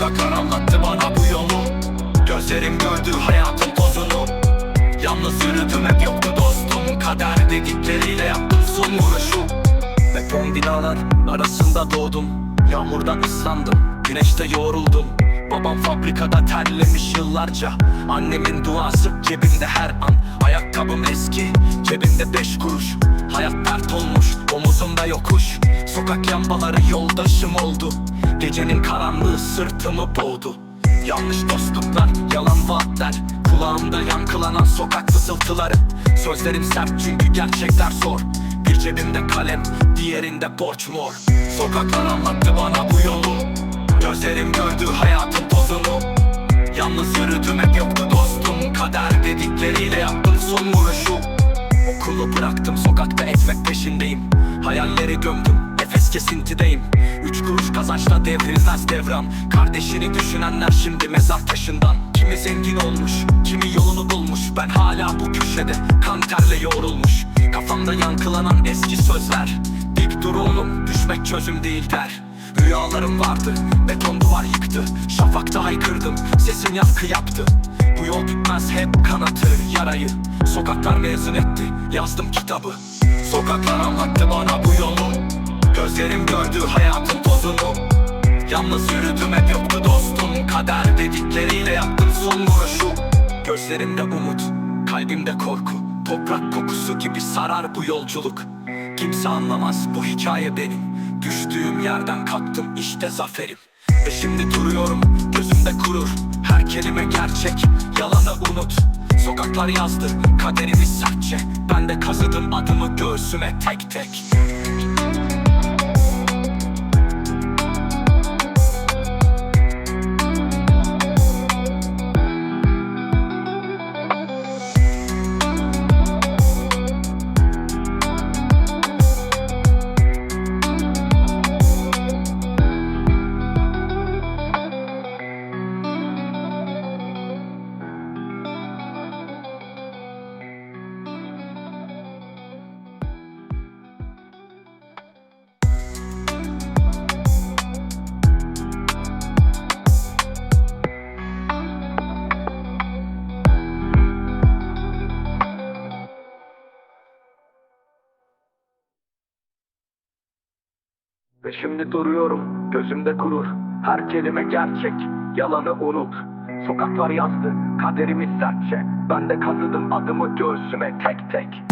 Sokaklar anlattı bana bu yolu. Gözlerim gördü hayatın tozunu. Yalnız yürüdüm hep yoktu dostum. Kader dedikleriyle yaptım son vuruşu. Beton binalar arasında doğdum. Yağmurdan ıslandım Güneşte yoruldum. Babam fabrikada terlemiş yıllarca. Annemin duası cebimde her an. Ayakkabım eski cebimde beş kuruş. Hayat dert olmuş omuzumda yokuş. Sokak lambaları yoldaşım oldu Gecenin karanlığı sırtımı boğdu. Yanlış dostluklar, yalan vaatler. Kulağımda yankılanan sokak fısıltıları. Sözlerim sert çünkü gerçekler zor. Bir cebimde kalem, diğerinde borç mor. Sokaklar anlattı bana bu yolu. Gözlerim gördü hayatın tozunu. Yalnız yürüdüm hep yoktu dostum. Kader dedikleriyle yaptım son vuruşu. Okulu bıraktım sokakta ekmek peşindeyim. Hayalleri gömdüm nefes kesintideyim. Üç kuruş kazançla devrilmez devran. Kardeşini düşünenler şimdi mezar taşından. Kimi zengin olmuş, kimi yolunu bulmuş. Ben hala bu köşede kan terle yoğrulmuş. Kafamda yankılanan eski sözler. Dik dur oğlum düşmek çözüm değil der. Rüyalarım vardı beton duvar yıktı. Şafakta haykırdım sesim yankı yaptı. Bu yol bitmez hep kanatır yarayı. Sokaklar mezun etti yazdım kitabı. Sokaklar anlattı bana bu yolu Gözlerim gördü hayatın tozunu Yalnız yürüdüm hep yoktu dostum. Kader dedikleriyle yaptım son vuruşu. Gözlerimde umut, kalbimde korku. Toprak kokusu gibi sarar bu yolculuk. Kimse anlamaz bu hikaye benim. Düştüğüm yerden kalktım işte zaferim. Ve şimdi duruyorum gözümde kurur. Her kelime gerçek yalanı unut. Sokaklar yazdı kaderimi sertçe. Ben de kazıdım adımı göğsüme tek tek Ve şimdi duruyorum gözümde kurur Her kelime gerçek yalanı unut. Sokaklar yazdı kaderimi sertçe. Ben de kazıdım adımı göğsüme tek tek